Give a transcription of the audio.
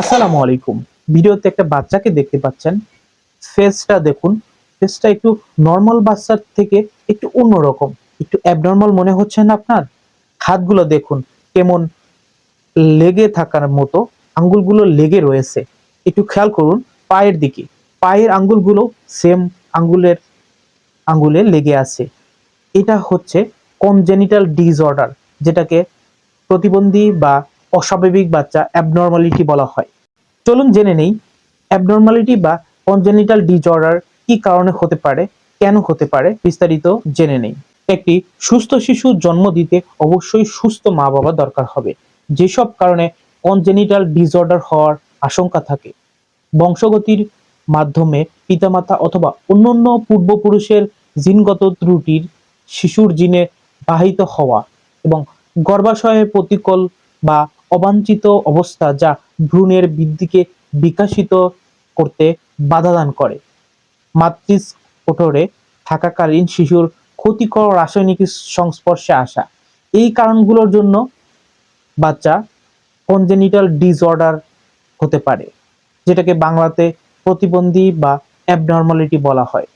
আসসালামু আলাইকুম। ভিডিওতে একটা বাচ্চাকে দেখতে পাচ্ছেন। ফেসটা দেখুন। ফেসটা একটু নর্মাল বাচ্চার থেকে একটু অন্যরকম। একটু অ্যাবনর্মাল মনে হচ্ছে না আপনার? হাতগুলো দেখুন। কেমন লেগে থাকার মতো আঙ্গুলগুলো লেগে রয়েছে। একটু খেয়াল করুন পায়ের দিকে। পায়ের আঙ্গুলগুলো সেম আঙ্গুলের, আঙ্গুলে লেগে আছে। এটা হচ্ছে কনজেনিটাল ডিসঅর্ডার যেটাকে প্রতিবন্ধী বা অস্বাভাবিক বাচ্চা অ্যাবনর্মালিটি বলা হয়। চলুন জেনে নেই অ্যাবনর্মালিটি বা কনজেনিটাল ডিসঅর্ডার কি কারণে হতে পারে, কেন হতে পারে, বিস্তারিত জেনে নেই। একটি সুস্থ শিশু জন্ম দিতে অবশ্যই সুস্থ মা বাবা দরকার হবে। যেসব কারণে কনজেনিটাল ডিসঅর্ডার হওয়ার আশঙ্কা থাকে। বংশগতির মাধ্যমে পিতামাতা অথবা অন্যান্য পূর্বপুরুষের জিনগত ত্রুটির শিশুর জিনে বাহিত হওয়া এবং গর্ভাশয়ে প্রতিকূল বা অবাঞ্ছিত অবস্থা যা ভ্রূণের বৃদ্ধিকে বিকাশিত করতে বাধাদান করে। মাতৃস্ফোটরে থাকাকালীন শিশুর ক্ষতিকর রাসায়নিক সংস্পর্শে আসা। এই কারণগুলোর জন্য বাচ্চা কনজেনিটাল ডিসঅর্ডার হতে পারে, যেটাকে বাংলাতে প্রতিবন্ধী বা অ্যাবনর্মালিটি বলা হয়।